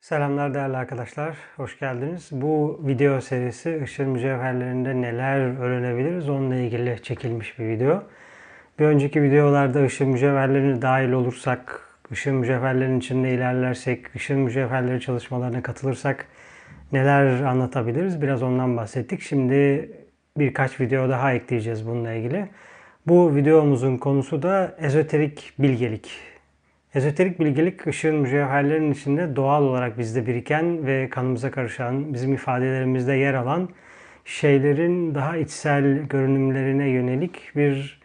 Selamlar değerli arkadaşlar, hoş geldiniz. Bu video serisi ışın mücevherlerinde neler öğrenebiliriz onunla ilgili çekilmiş bir video. Bir önceki videolarda ışın mücevherlerine dahil olursak, ışın mücevherlerin içinde ilerlersek, ışın mücevherleri çalışmalarına katılırsak neler anlatabiliriz biraz ondan bahsettik. Şimdi birkaç video daha ekleyeceğiz bununla ilgili. Bu videomuzun konusu da ezoterik bilgelik. Ezoterik bilgelik ışığın mücevherlerin içinde doğal olarak bizde biriken ve kanımıza karışan, bizim ifadelerimizde yer alan şeylerin daha içsel görünümlerine yönelik bir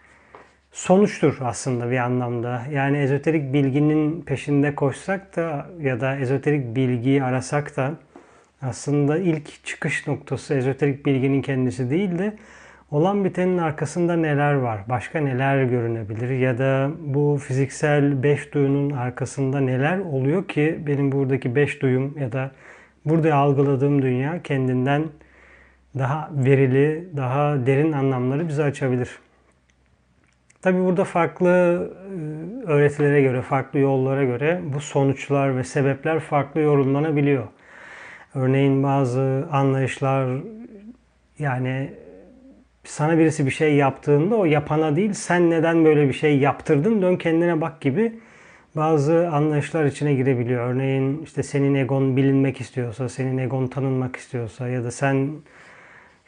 sonuçtur aslında bir anlamda. Yani ezoterik bilginin peşinde koşsak da ya da ezoterik bilgiyi arasak da aslında ilk çıkış noktası ezoterik bilginin kendisi değil de olan bitenin arkasında neler var, başka neler görünebilir ya da bu fiziksel beş duyunun arkasında neler oluyor ki benim buradaki beş duyum ya da burada algıladığım dünya kendinden daha verili, daha derin anlamları bize açabilir. Tabi burada farklı e, öğretilere göre, farklı yollara göre bu sonuçlar ve sebepler farklı yorumlanabiliyor. Örneğin bazı anlayışlar yani sana birisi bir şey yaptığında o yapana değil sen neden böyle bir şey yaptırdın dön kendine bak gibi bazı anlayışlar içine girebiliyor. Örneğin işte senin egon bilinmek istiyorsa, senin egon tanınmak istiyorsa ya da sen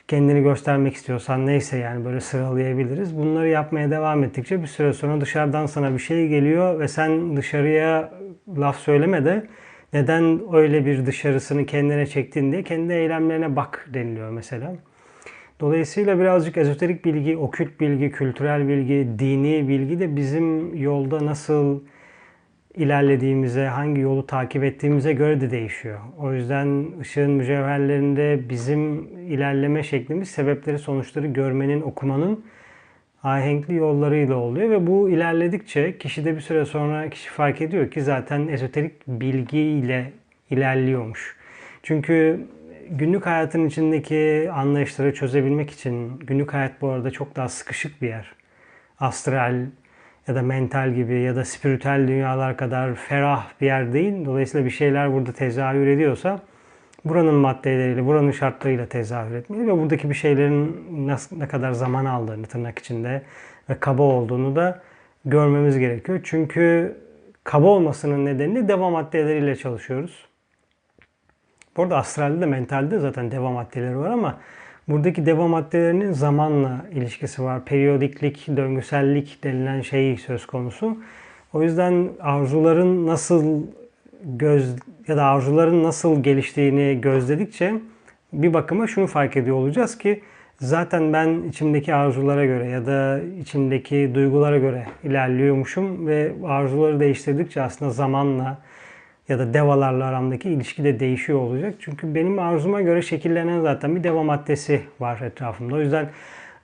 kendini göstermek istiyorsan neyse yani böyle sıralayabiliriz. Bunları yapmaya devam ettikçe bir süre sonra dışarıdan sana bir şey geliyor ve sen dışarıya laf söyleme de neden öyle bir dışarısını kendine çektin diye kendi eylemlerine bak deniliyor mesela. Dolayısıyla birazcık ezoterik bilgi, okült bilgi, kültürel bilgi, dini bilgi de bizim yolda nasıl ilerlediğimize, hangi yolu takip ettiğimize göre de değişiyor. O yüzden ışığın mücevherlerinde bizim ilerleme şeklimiz sebepleri, sonuçları görmenin, okumanın ahenkli yollarıyla oluyor ve bu ilerledikçe kişi de bir süre sonra kişi fark ediyor ki zaten ezoterik bilgiyle ilerliyormuş. Çünkü günlük hayatın içindeki anlayışları çözebilmek için günlük hayat bu arada çok daha sıkışık bir yer. Astral ya da mental gibi ya da spiritüel dünyalar kadar ferah bir yer değil. Dolayısıyla bir şeyler burada tezahür ediyorsa buranın maddeleriyle, buranın şartlarıyla tezahür etmeli ve buradaki bir şeylerin nasıl, ne kadar zaman aldığını tırnak içinde ve kaba olduğunu da görmemiz gerekiyor. Çünkü kaba olmasının nedeni devam maddeleriyle çalışıyoruz. Bu arada astralde de mentalde de zaten deva maddeleri var ama buradaki deva maddelerinin zamanla ilişkisi var. Periyodiklik, döngüsellik denilen şey söz konusu. O yüzden arzuların nasıl göz ya da arzuların nasıl geliştiğini gözledikçe bir bakıma şunu fark ediyor olacağız ki zaten ben içimdeki arzulara göre ya da içimdeki duygulara göre ilerliyormuşum ve arzuları değiştirdikçe aslında zamanla ya da devalarla aramdaki ilişki de değişiyor olacak. Çünkü benim arzuma göre şekillenen zaten bir deva maddesi var etrafımda. O yüzden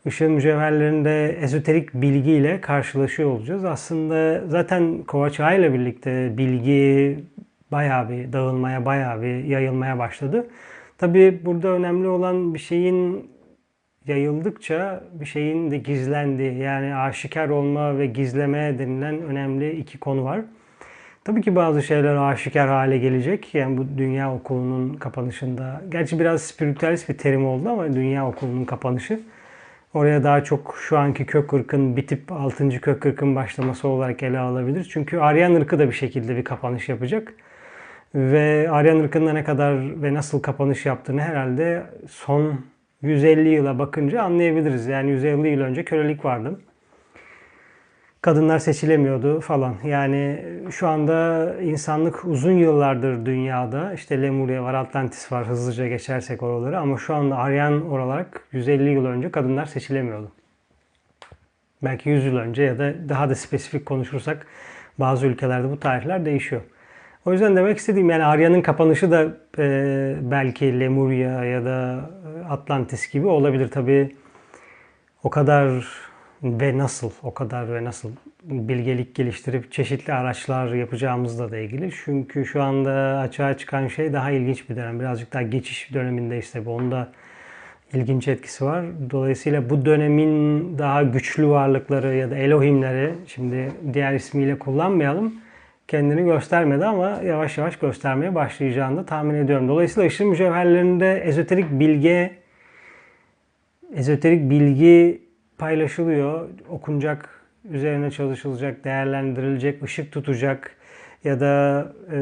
ışığın mücevherlerinde ezoterik bilgiyle karşılaşıyor olacağız. Aslında zaten Kovaç ile birlikte bilgi bayağı bir dağılmaya, bayağı bir yayılmaya başladı. Tabii burada önemli olan bir şeyin yayıldıkça bir şeyin de gizlendiği yani aşikar olma ve gizleme denilen önemli iki konu var. Tabii ki bazı şeyler aşikar hale gelecek. Yani bu dünya okulunun kapanışında. Gerçi biraz spiritüalist bir terim oldu ama dünya okulunun kapanışı. Oraya daha çok şu anki kök ırkın bitip 6. kök ırkın başlaması olarak ele alabilir. Çünkü Aryan ırkı da bir şekilde bir kapanış yapacak. Ve Aryan ırkının da ne kadar ve nasıl kapanış yaptığını herhalde son 150 yıla bakınca anlayabiliriz. Yani 150 yıl önce kölelik vardı kadınlar seçilemiyordu falan. Yani şu anda insanlık uzun yıllardır dünyada işte Lemuria var, Atlantis var hızlıca geçersek oraları ama şu anda Aryan olarak 150 yıl önce kadınlar seçilemiyordu. Belki 100 yıl önce ya da daha da spesifik konuşursak bazı ülkelerde bu tarihler değişiyor. O yüzden demek istediğim yani Arya'nın kapanışı da e, belki Lemuria ya da Atlantis gibi olabilir. Tabi o kadar ve nasıl o kadar ve nasıl bilgelik geliştirip çeşitli araçlar yapacağımızla da ilgili. Çünkü şu anda açığa çıkan şey daha ilginç bir dönem. Birazcık daha geçiş dönemindeyiz tabi. Onda ilginç etkisi var. Dolayısıyla bu dönemin daha güçlü varlıkları ya da Elohimleri şimdi diğer ismiyle kullanmayalım. kendini göstermedi ama yavaş yavaş göstermeye başlayacağını da tahmin ediyorum. Dolayısıyla ışın mücevherlerinde ezoterik bilgi ezoterik bilgi paylaşılıyor. Okunacak, üzerine çalışılacak, değerlendirilecek, ışık tutacak ya da e,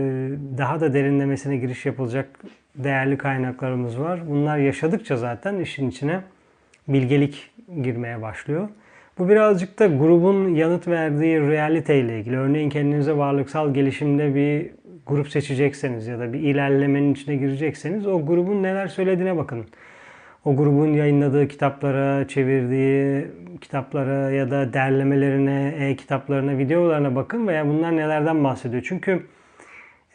daha da derinlemesine giriş yapılacak değerli kaynaklarımız var. Bunlar yaşadıkça zaten işin içine bilgelik girmeye başlıyor. Bu birazcık da grubun yanıt verdiği realite ile ilgili. Örneğin kendinize varlıksal gelişimde bir grup seçecekseniz ya da bir ilerlemenin içine girecekseniz o grubun neler söylediğine bakın. O grubun yayınladığı kitaplara, çevirdiği kitaplara ya da derlemelerine, e-kitaplarına, videolarına bakın veya bunlar nelerden bahsediyor. Çünkü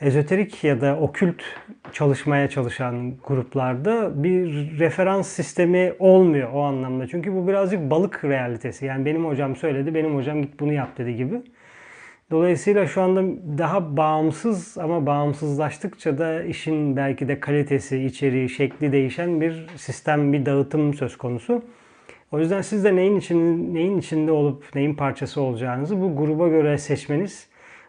ezoterik ya da okült çalışmaya çalışan gruplarda bir referans sistemi olmuyor o anlamda. Çünkü bu birazcık balık realitesi. Yani benim hocam söyledi, benim hocam git bunu yap dedi gibi. Dolayısıyla şu anda daha bağımsız ama bağımsızlaştıkça da işin belki de kalitesi, içeriği, şekli değişen bir sistem, bir dağıtım söz konusu. O yüzden siz de neyin için neyin içinde olup neyin parçası olacağınızı bu gruba göre seçmeniz,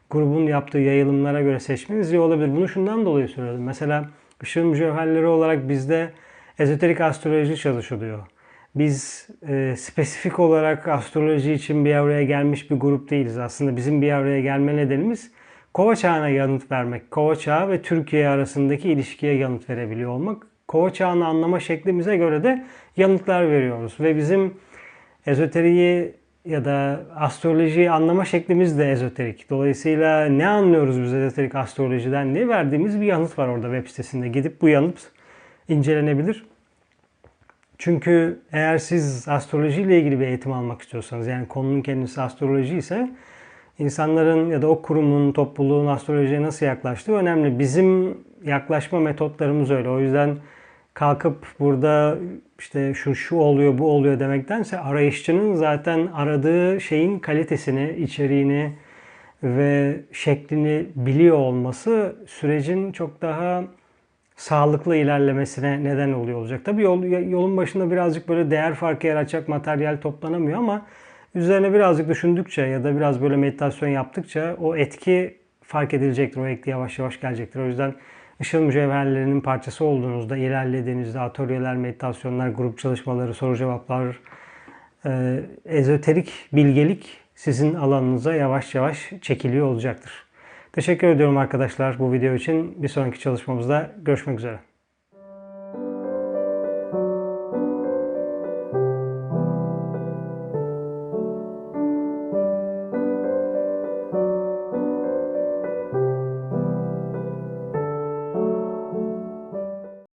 grubun yaptığı yayılımlara göre seçmeniz iyi olabilir. Bunu şundan dolayı söylüyorum. Mesela ışığın mücevherleri olarak bizde ezoterik astroloji çalışılıyor. Biz e, spesifik olarak astroloji için bir araya gelmiş bir grup değiliz. Aslında bizim bir araya gelme nedenimiz Kova çağına yanıt vermek. Kova çağı ve Türkiye arasındaki ilişkiye yanıt verebiliyor olmak. Kova çağını anlama şeklimize göre de yanıtlar veriyoruz. Ve bizim ezoteriği ya da astrolojiyi anlama şeklimiz de ezoterik. Dolayısıyla ne anlıyoruz biz ezoterik astrolojiden diye verdiğimiz bir yanıt var orada web sitesinde. Gidip bu yanıt incelenebilir. Çünkü eğer siz astroloji ile ilgili bir eğitim almak istiyorsanız yani konunun kendisi astroloji ise insanların ya da o kurumun, topluluğun astrolojiye nasıl yaklaştığı önemli. Bizim yaklaşma metotlarımız öyle. O yüzden kalkıp burada işte şu şu oluyor, bu oluyor demektense arayışçının zaten aradığı şeyin kalitesini, içeriğini ve şeklini biliyor olması sürecin çok daha sağlıklı ilerlemesine neden oluyor olacak. Tabii yol, yolun başında birazcık böyle değer farkı yaratacak materyal toplanamıyor ama üzerine birazcık düşündükçe ya da biraz böyle meditasyon yaptıkça o etki fark edilecektir. O etki yavaş yavaş gelecektir. O yüzden ışıl mücevherlerinin parçası olduğunuzda, ilerlediğinizde atölyeler, meditasyonlar, grup çalışmaları, soru cevaplar, e, ezoterik bilgelik sizin alanınıza yavaş yavaş çekiliyor olacaktır. Teşekkür ediyorum arkadaşlar bu video için. Bir sonraki çalışmamızda görüşmek üzere.